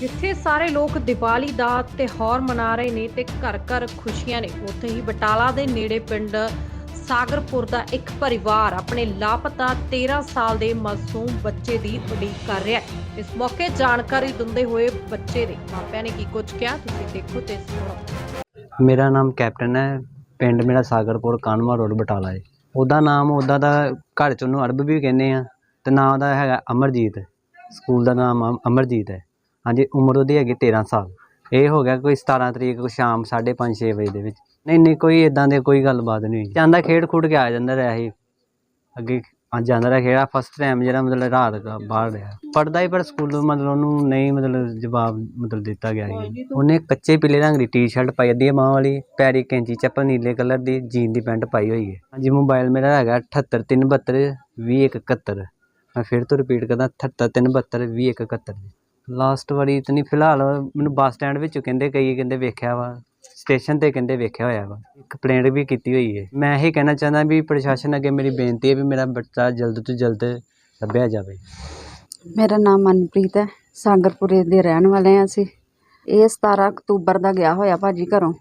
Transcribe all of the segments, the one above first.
ਜਿੱਥੇ ਸਾਰੇ ਲੋਕ ਦੀਵਾਲੀ ਦਾ ਤਿਉਹਾਰ ਮਨਾ ਰਹੇ ਨੇ ਤੇ ਘਰ ਘਰ ਖੁਸ਼ੀਆਂ ਨੇ। ਉੱਥੇ ਹੀ ਬਟਾਲਾ ਦੇ ਨੇੜੇ ਪਿੰਡ ਸਾਗਰਪੁਰ ਦਾ ਇੱਕ ਪਰਿਵਾਰ ਆਪਣੇ ਲਾਪਤਾ 13 ਸਾਲ ਦੇ ਮਾਸੂਮ ਬੱਚੇ ਦੀ ਉਡੀਕ ਕਰ ਰਿਹਾ ਹੈ। ਇਸ ਮੌਕੇ ਜਾਣਕਾਰੀ ਦਿੰਦੇ ਹੋਏ ਬੱਚੇ ਦੇ ਮਾਪਿਆਂ ਨੇ ਕੀ ਕੁਝ ਕਿਹਾ, ਤੁਸੀਂ ਦੇਖੋ ਤੇ ਸੁਣੋ। ਮੇਰਾ ਨਾਮ ਕੈਪਟਨ ਹੈ, ਪਿੰਡ ਮੇਰਾ ਸਾਗਰਪੁਰ, ਕਾਨਵਾ ਰੋਡ, ਬਟਾਲਾ ਹੈ ਉਹਦਾ ਨਾਮ, ਉਹਦਾ ਦਾ ਘਰ ਚ ਉਹਨੂੰ ਅਰਬ ਵੀ ਕਹਿੰਦੇ ਆ, ਤੇ ਨਾਂ ਉਹਦਾ ਹੈਗਾ ਅਮਰਜੀਤ। ਸਕੂਲ ਦਾ ਨਾਮ ਅਮਰਜੀਤ ਹੈ। ਹਾਂਜੀ, ਉਮਰ ਉਹਦੀ ਹੈਗੀ 13 ਸਾਲ। ਇਹ ਹੋ ਗਿਆ ਕੋਈ 17 ਤਰੀਕ ਨੂੰ ਸ਼ਾਮ 5:30 6 ਵਜੇ ਦੇ ਵਿੱਚ। ਨਹੀਂ ਨਹੀਂ, ਕੋਈ ਇਦਾਂ ਦੇ ਕੋਈ ਗੱਲਬਾਤ ਨਹੀਂ ਹੋਈ। ਜਾਂਦਾ ਖੇਡ ਖੂਡ ਕੇ ਆ ਜਾਂਦਾ ਰਿਹਾ ਸੀ। ਅੱਗੇ ਅੱਜ ਜਾਂਦਾ ਰਿਹਾ ਖੇੜਾ ਫਸਟ ਟਾਈਮ ਜਿਹੜਾ ਮਤਲਬ ਰਾਤ ਦਾ ਬਾਹਰ ਰਿਹਾ। ਪੜਦਾ ਹੀ ਪਰ ਸਕੂਲੋਂ ਮਤਲਬ ਉਹਨੂੰ ਨਹੀਂ ਮਤਲਬ ਜਵਾਬ ਮਤਲਬ ਦਿੱਤਾ ਗਿਆ ਸੀ। ਉਹਨੇ ਕੱਚੇ ਪੀਲੇ ਰੰਗ ਦੀ ਟੀ-ਸ਼ਰਟ ਪਾਈ, ਅੱਧੀ ਬਾਂਹ ਵਾਲੀ ਪੈਰੀ ਕੈਂਚੀ ਚੱਪਲ, ਨੀਲੇ ਕਲਰ ਦੀ ਜੀਨ ਦੀ ਪੈਂਟ ਪਾਈ ਹੋਈ ਹੈ। ਹਾਂਜੀ ਮੋਬਾਈਲ ਮੇਰਾ ਹੈਗਾ 78372 2171 ਮੈਂ ਫਿਰ ਤੋਂ ਰਿਪੀਟ ਕਰਦਾ 78372 2171 ਲਾਸਟ ਵਾਰੀ ਤਾਂ ਫਿਲਹਾਲ ਮੈਨੂੰ ਬੱਸ ਸਟੈਂਡ ਵਿੱਚ ਕਹਿੰਦੇ ਕਈ ਕਹਿੰਦੇ ਵੇਖਿਆ ਵਾ, ਸਟੇਸ਼ਨ ਤੇ ਕਹਿੰਦੇ ਵੇਖਿਆ ਹੋਇਆ ਵਾ। ਕੰਪਲੇਂਟ ਵੀ ਕੀਤੀ ਹੋਈ ਹੈ ਮੈਂ ਇਹ ਕਹਿਣਾ ਚਾਹੁੰਦਾ ਵੀ ਪ੍ਰਸ਼ਾਸਨ ਅੱਗੇ ਮੇਰੀ ਬੇਨਤੀ ਹੈ ਵੀ ਮੇਰਾ ਬੱਚਾ ਜਲਦ ਤੋਂ ਜਲਦ ਲੱਭਿਆ ਜਾਵੇ। ਮੇਰਾ ਨਾਮ ਮਨਪ੍ਰੀਤ ਹੈ। ਸਾਗਰਪੁਰੇ ਦੇ ਰਹਿਣ ਵਾਲੇ ਹਾਂ ਅਸੀਂ। ਇਹ 17 ਅਕਤੂਬਰ ਦਾ ਗਿਆ ਹੋਇਆ ਭਾਜੀ ਘਰੋਂ।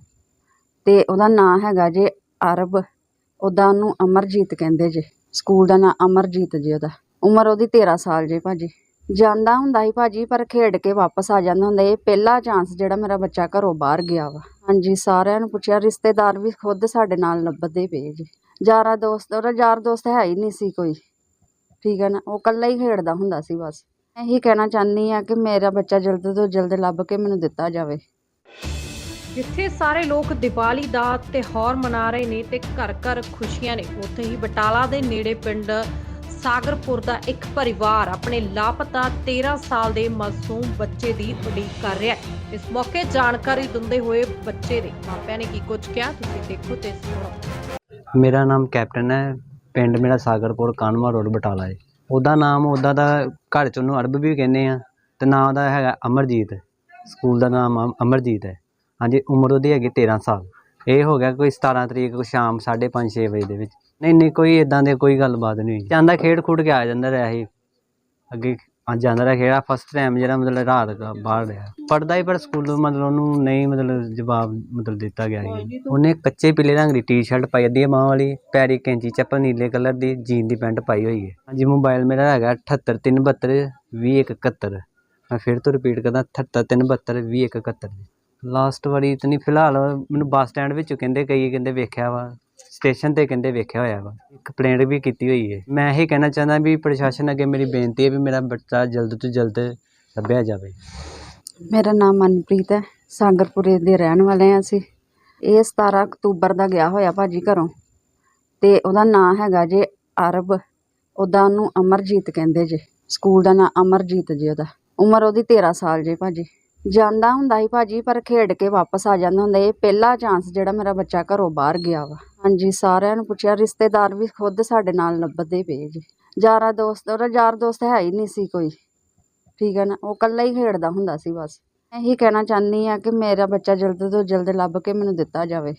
ਤੇ ਉਹਦਾ ਨਾਂ ਹੈਗਾ ਜੇ ਅਰਬ। ਉਹਦਾ ਉਹਨੂੰ ਅਮਰਜੀਤ ਕਹਿੰਦੇ ਜੇ। ਸਕੂਲ ਦਾ ਨਾਂ ਅਮਰਜੀਤ ਜੀ ਉਹਦਾ। ਉਮਰ ਉਹਦੀ 13 ਸਾਲ ਜੇ ਭਾਜੀ। ਜਾਂਦਾ ਹੁੰਦਾ ਸੀ ਭਾਜੀ, ਪਰ ਖੇਡ ਕੇ ਵਾਪਸ ਆ ਜਾਂਦਾ ਹੁੰਦਾ ਇਹ ਪਹਿਲਾ ਚਾਂਸ ਜਿਹੜਾ ਮੇਰਾ ਬੱਚਾ ਘਰੋਂ ਬਾਹਰ ਗਿਆ ਵਾ। ਹਾਂਜੀ, ਸਾਰਿਆਂ ਨੂੰ ਪੁੱਛਿਆ, ਰਿਸ਼ਤੇਦਾਰ ਵੀ ਖੁਦ ਸਾਡੇ ਨਾਲ ਲੱਭਦੇ ਪਏ ਜੀ। ਯਾਰਾ ਦੋਸਤ, ਉਹਦਾ ਯਾਰ ਦੋਸਤ ਹੈ ਹੀ ਨਹੀਂ ਸੀ ਕੋਈ। ਠੀਕ ਹੈ ਨਾ? ਉਹ ਇਕੱਲਾ ਹੀ ਖੇਡਦਾ ਹੁੰਦਾ ਸੀ ਬਸ। ਇਹੀ ਕਹਿਣਾ ਚਾਹੁੰਦੀ ਆ ਕਿ ਮੇਰਾ ਬੱਚਾ ਜਲਦ ਤੋਂ ਜਲਦ ਲੱਭ ਕੇ ਮੈਨੂੰ ਦਿੱਤਾ ਜਾਵੇ। ਜਿੱਥੇ ਸਾਰੇ ਲੋਕ ਦੀਵਾਲੀ ਦਾ ਤਿਉਹਾਰ ਮਨਾ ਰਹੇ ਨੇ ਤੇ ਘਰ ਘਰ ਖੁਸ਼ੀਆਂ ਨੇ, ਉੱਥੇ ਹੀ ਬਟਾਲਾ ਦੇ ਨੇੜੇ ਪਿੰਡ ਸਾਗਰਪੁਰ ਦਾ ਇੱਕ ਪਰਿਵਾਰ ਆਪਣੇ ਲਾਪਤਾ 13 ਸਾਲ ਦੇ ਮਾਸੂਮ ਬੱਚੇ ਦੀ ਉਡੀਕ ਕਰ ਰਿਹਾ ਹੈ। ਇਸ ਮੌਕੇ ਜਾਣਕਾਰੀ ਦਿੰਦੇ ਹੋਏ ਬੱਚੇ ਦੇ ਮਾਪਿਆਂ ਨੇ ਕੀ ਕੁਝ ਕਿਹਾ, ਤੁਸੀਂ ਦੇਖੋ ਤੇ ਸੁਣੋ। ਮੇਰਾ ਨਾਮ ਕੈਪਟਨ ਹੈ, ਪਿੰਡ ਮੇਰਾ ਸਾਗਰਪੁਰ, ਕਾਨਵਾ ਰੋਡ, ਬਟਾਲਾ ਹੈ। ਉਹਦਾ ਨਾਮ, ਉਹਦਾ ਦਾ ਘਰ ਚ ਉਹਨੂੰ ਅਰਬ ਵੀ ਕਹਿੰਦੇ ਆ, ਤੇ ਨਾਂ ਉਹਦਾ ਹੈਗਾ ਅਮਰਜੀਤ। ਸਕੂਲ ਦਾ ਨਾਮ ਅਮਰਜੀਤ ਹੈ। ਹਾਂਜੀ, ਉਮਰ ਉਹਦੀ ਹੈਗੀ 13 ਸਾਲ। ਇਹ ਹੋ ਗਿਆ ਕੋਈ 17 ਤਰੀਕ ਨੂੰ ਸ਼ਾਮ 5:30 6 ਵਜੇ ਦੇ ਵਿੱਚ। ਨਹੀਂ ਨਹੀਂ, ਕੋਈ ਇਦਾਂ ਦੇ ਕੋਈ ਗੱਲਬਾਤ ਨਹੀਂ ਹੋਈ। ਜਾਂਦਾ ਖੇਡ ਖੁੱਡ ਕੇ ਆ ਜਾਂਦਾ ਰਿਹਾ ਸੀ। ਅੱਗੇ ਅੱਜ ਜਾਂਦਾ ਰਿਹਾ ਖੇੜਾ ਫਸਟ ਟਾਈਮ ਜਿਹੜਾ ਮਤਲਬ ਰਾਤ ਦਾ ਬਾਹਰ ਰਿਹਾ। ਪੜਦਾ ਹੀ ਪਰ ਸਕੂਲ ਮਤਲਬ ਉਹਨੂੰ ਨਹੀਂ ਮਤਲਬ ਜਵਾਬ ਮਤਲਬ ਦਿੱਤਾ ਗਿਆ ਸੀ। ਉਹਨੇ ਕੱਚੇ ਪੀਲੇ ਰੰਗ ਦੀ ਟੀ-ਸ਼ਰਟ ਪਾਈ ਅੱਧੀ ਬਾਂਹ ਵਾਲੀ, ਪੈਰੀ ਕੈਂਚੀ ਚੱਪਲ, ਨੀਲੇ ਕਲਰ ਦੀ ਜੀਨ ਦੀ ਪੈਂਟ ਪਾਈ ਹੋਈ ਹੈ। ਹਾਂਜੀ ਮੋਬਾਈਲ ਮੇਰਾ ਹੈਗਾ 78372 2171 ਮੈਂ ਫਿਰ ਤੋਂ ਰਿਪੀਟ ਕਰਦਾ 78372 2171 ਲਾਸਟ ਵਾਰੀ ਤਾਂ ਨਹੀਂ, ਫਿਲਹਾਲ ਮੈਨੂੰ ਬੱਸ ਸਟੈਂਡ ਵਿੱਚ ਕਹਿੰਦੇ ਕਈ ਕਹਿੰਦੇ ਵੇਖਿਆ ਵਾ ਸਟੇਸ਼ਨ ਤੇ ਕਹਿੰਦੇ ਵੇਖਿਆ ਹੋਇਆ ਵਾ। ਕੰਪਲੇਂਟ ਵੀ ਕੀਤੀ ਹੋਈ ਹੈ ਮੈਂ ਇਹ ਕਹਿਣਾ ਚਾਹੁੰਦਾ ਵੀ ਪ੍ਰਸ਼ਾਸਨ ਅੱਗੇ ਮੇਰੀ ਬੇਨਤੀ ਹੈ ਵੀ ਮੇਰਾ ਬੱਚਾ ਜਲਦ ਤੋਂ ਜਲਦ ਲੱਭਿਆ ਜਾਵੇ। ਮੇਰਾ ਨਾਮ ਮਨਪ੍ਰੀਤ ਹੈ। ਸਾਗਰਪੁਰੇ ਦੇ ਰਹਿਣ ਵਾਲੇ ਹਾਂ ਅਸੀਂ। ਇਹ 17 ਅਕਤੂਬਰ ਦਾ ਗਿਆ ਹੋਇਆ ਭਾਜੀ ਘਰੋਂ। ਤੇ ਉਹਦਾ ਨਾਂ ਹੈਗਾ ਜੇ ਅਰਬ। ਉਹਦਾ ਉਹਨੂੰ ਅਮਰਜੀਤ ਕਹਿੰਦੇ ਜੇ। ਸਕੂਲ ਦਾ ਨਾਂ ਅਮਰਜੀਤ ਜੀ ਉਹਦਾ। ਉਮਰ ਉਹਦੀ 13 ਸਾਲ ਜੇ ਭਾਜੀ। ਜਾਂਦਾ ਹੁੰਦਾ ਸੀ ਭਾਜੀ, ਪਰ ਖੇਡ ਕੇ ਵਾਪਸ ਆ ਜਾਂਦਾ ਹੁੰਦਾ ਇਹ ਪਹਿਲਾ ਚਾਂਸ ਜਿਹੜਾ ਮੇਰਾ ਬੱਚਾ ਘਰੋਂ ਬਾਹਰ ਗਿਆ ਵਾ। ਹਾਂਜੀ, ਸਾਰਿਆਂ ਨੂੰ ਪੁੱਛਿਆ, ਰਿਸ਼ਤੇਦਾਰ ਵੀ ਖੁਦ ਸਾਡੇ ਨਾਲ ਲੱਭਦੇ ਪਏ ਜੀ। ਯਾਰਾ ਦੋਸਤ, ਉਹਦਾ ਯਾਰ ਦੋਸਤ ਹੈ ਹੀ ਨਹੀਂ ਸੀ ਕੋਈ। ਠੀਕ ਹੈ ਨਾ, ਉਹ ਇਕੱਲਾ ਹੀ ਖੇਡਦਾ ਹੁੰਦਾ ਸੀ ਬਸ। ਇਹੀ ਕਹਿਣਾ ਚਾਹੁੰਦੀ ਆ ਕਿ ਮੇਰਾ ਬੱਚਾ ਜਲਦ ਤੋਂ ਜਲਦ ਲੱਭ ਕੇ ਮੈਨੂੰ ਦਿੱਤਾ ਜਾਵੇ।